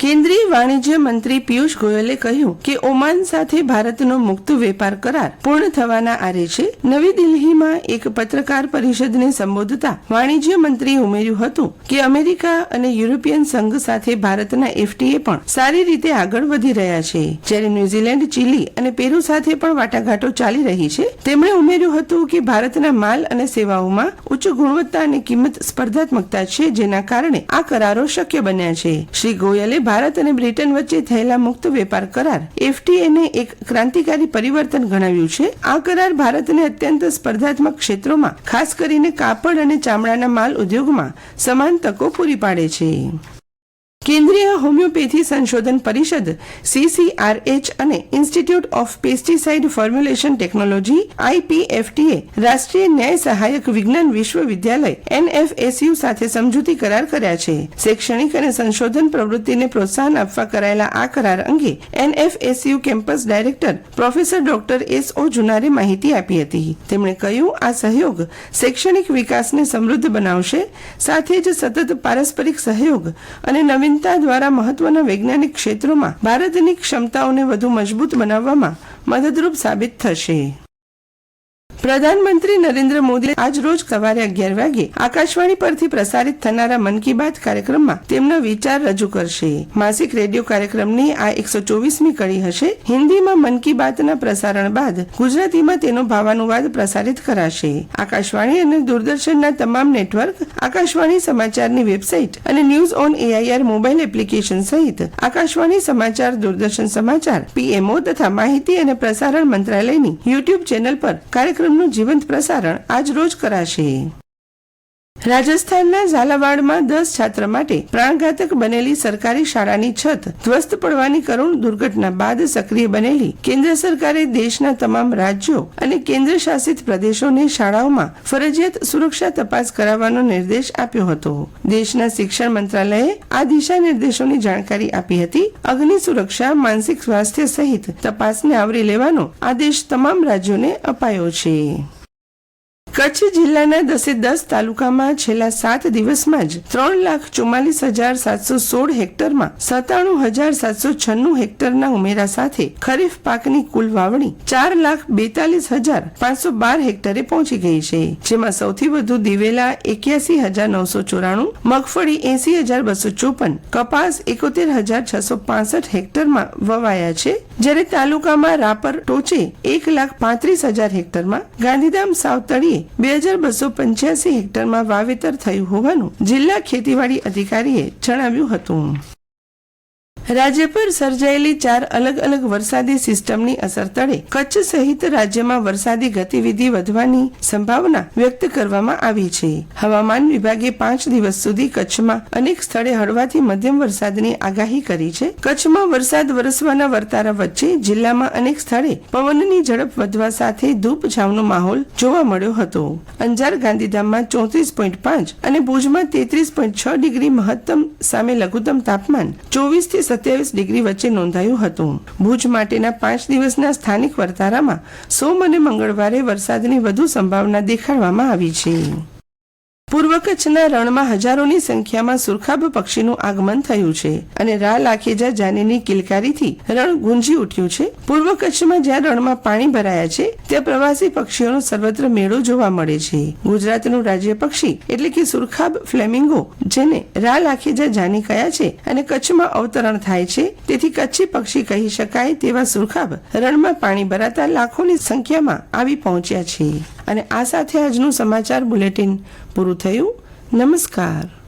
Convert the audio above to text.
કેન્દ્રીય વાણિજ્ય મંત્રી પિયુષ ગોયલે કહ્યું કે ઓમાન સાથે ભારતનો મુક્ત વેપાર કરાર પૂર્ણ થવાના આરે છે. નવી દિલ્હીમાં એક પત્રકાર પરિષદને સંબોધતા વાણિજ્ય મંત્રીએ ઉમેર્યું હતું કે અમેરિકા અને યુરોપિયન સંઘ સાથે ભારતના એફટીએ પણ સારી રીતે આગળ વધી રહ્યા છે. જ્યારે ન્યુઝીલેન્ડ, ચીલી અને પેરુ સાથે પણ વાટાઘાટો ચાલી રહી છે. તેમણે ઉમેર્યું હતું કે ભારતના માલ અને સેવાઓમાં ઉચ્ચ ગુણવત્તા અને કિંમત સ્પર્ધાત્મકતા છે, જેના કારણે આ કરારો શક્ય બન્યા છે. શ્રી ગોયલે ભારત અને બ્રિટન વચ્ચે થયેલા મુક્ત વેપાર કરાર એફટીએને એક ક્રાંતિકારી પરિવર્તન ગણાવ્યું છે. આ કરાર ભારતને અત્યંત સ્પર્ધાત્મક ક્ષેત્રોમાં, ખાસ કરીને કાપડ અને ચામડાના માલ ઉદ્યોગમાં, સમાન તકો પૂરી પાડે છે. કેન્દ્રીય હોમિયોપેથી સંશોધન પરિષદ સીસીઆરએચ અને institute of pesticide formulation technology આઈપીએફટીએ રાષ્ટ્રીય ન્યાય સહાયક વિજ્ઞાન વિશ્વવિદ્યાલય એનએફએસયુ સાથે સમજૂતી કરાર કર્યા છે. શૈક્ષણિક અને સંશોધન પ્રવૃત્તિને પ્રોત્સાહન આપવા કરાયેલા આ કરાર અંગે NFSU campus director professor doctor S O જુનારે માહિતી આપી હતી. તેમણે કહ્યું, આ સહયોગ શૈક્ષણિક વિકાસને સમૃદ્ધ બનાવશે, સાથે જ સતત પારસ્પરિક સહયોગ અને નવીનતા દ્વારા મહત્વના વૈજ્ઞાનિક ક્ષેત્રોમાં ભારતની ક્ષમતાઓને વધુ મજબૂત બનાવવામાં મદદરૂપ સાબિત થશે. પ્રધાનમંત્રી નરેન્દ્ર મોદી આજ રોજ સવારે અગિયાર વાગે આકાશવાણી પરથી પ્રસારિત થનારા મન કી બાત કાર્યક્રમમાં તેમનો વિચાર રજૂ કરશે. માસિક રેડિયો કાર્યક્રમની આ એકસો ચોવીસમી કડી હશે. હિન્દીમાં મન કી બાતના પ્રસારણ બાદ ગુજરાતીમાં તેનો ભાવાનુવાદ પ્રસારિત કરાશે. આકાશવાણી અને દૂરદર્શનના તમામ નેટવર્ક, આકાશવાણી સમાચારની વેબસાઇટ અને news on AIR mobile application સહિત આકાશવાણી સમાચાર, દૂરદર્શન સમાચાર, પીએમઓ તથા માહિતી અને પ્રસારણ મંત્રાલયની યુટ્યુબ ચેનલ પર કાર્યક્રમનું જીવંત પ્રસારણ આજ રોજ કરાશે. રાજસ્થાનના ઝાલાવાડમાં દસ છાત્ર માટે પ્રાણઘાતક બનેલી સરકારી શાળાની છત ધ્વસ્ત પડવાની કરુણ દુર્ઘટના બાદ સક્રિય બનેલી. કેન્દ્ર સરકારે દેશના તમામ રાજ્યો અને કેન્દ્ર શાસિત પ્રદેશોને શાળાઓમાં ફરજિયાત સુરક્ષા તપાસ કરાવવાનો નિર્દેશ આપ્યો હતો. દેશના શિક્ષણ મંત્રાલયે આ દિશા નિર્દેશોની જાણકારી આપી હતી. અગ્નિ સુરક્ષા, માનસિક સ્વાસ્થ્ય સહિત તપાસને આવરી લેવાનો આદેશ તમામ રાજ્યોને અપાયો છે. કચ્છ જિલ્લાના દસે દસ તાલુકામાં છેલ્લા સાત દિવસમાં જ ત્રણ લાખ ચુમ્માલીસ હજાર સાતસો સોળ હેક્ટરમાં સત્તાણું હજાર સાતસો છન્નું હેક્ટરના ઉમેરા સાથે ખરીફ પાકની કુલ વાવણી ચાર લાખ બેતાલીસ હજાર પાંચસો બાર હેક્ટરે પહોંચી ગઈ છે. જેમાં સૌથી વધુ દિવેલા એક્યાસી હજાર નવસો ચોરાણું, મગફળી એસી હજાર બસો ચોપન, કપાસ એકોતેર હજાર છસો પાસઠ હેક્ટરમાં વવાયા છે. જ્યારે તાલુકામાં રાપર ટોચે એક લાખ પાંત્રીસ હજાર હેક્ટરમાં, ગાંધીધામ સાવતળીએ બે હજાર બસો પંચ્યાસી હેક્ટરમાં વાવેતર થયું હોવાનું જિલ્લા ખેતીવાડી અધિકારીએ જણાવ્યું હતું. રાજ્ય પર સર્જાયેલી ચાર અલગ અલગ વરસાદી સિસ્ટમની અસર તળે કચ્છ સહિત રાજ્યમાં વરસાદી ગતિવિધિ વધવાની સંભાવના વ્યક્ત કરવામાં આવી છે. હવામાન વિભાગે પાંચ દિવસ સુધી કચ્છમાં અનેક સ્થળે હળવાથી મધ્યમ વરસાદની આગાહી કરી છે. કચ્છમાં વરસાદ વરસવાના વર્તારા વચ્ચે જિલ્લામાં અનેક સ્થળે પવનની ઝડપ વધવા સાથે ધૂપ છાવનો માહોલ જોવા મળ્યો હતો. અંજાર, ગાંધીધામમાં ચોત્રીસ પોઈન્ટ પાંચ અને ભુજમાં તેત્રીસ પોઈન્ટ છ ડિગ્રી મહત્તમ સામે લઘુત્તમ તાપમાન ચોવીસથી સત્યાવીસ ડિગ્રી વચ્ચે નોંધાયું હતું. ભુજ માટેના પાંચ દિવસના સ્થાનિક વર્તારામાં સોમ અને મંગળવારે વરસાદની વધુ સંભાવના દેખાડવામાં આવી છે. પૂર્વ કચ્છના રણમાં હજારોની સંખ્યામાં સુરખાબ પક્ષીનું આગમન થયું છે અને રા લાખેજા જાનીની કિલકારીથી રણ ગુંજી ઉઠ્યું છે. પૂર્વ કચ્છમાં જ્યાં રણમાં પાણી ભરાયા છે, ત્યાં પ્રવાસી પક્ષીઓનો સર્વત્ર મેળો જોવા મળે છે. ગુજરાતનું રાજ્ય પક્ષી એટલે કે સુરખાબ ફ્લેમિંગો, જેને રા લાખેજા જાની કયા છે અને કચ્છમાં અવતરણ થાય છે, તેથી કચ્છી પક્ષી કહી શકાય તેવા સુરખાબ રણમાં પાણી ભરાતા લાખોની સંખ્યામાં આવી પહોંચ્યા છે. અને આ સાથે આજનું સમાચાર બુલેટિન પૂરું થયું. નમસ્કાર.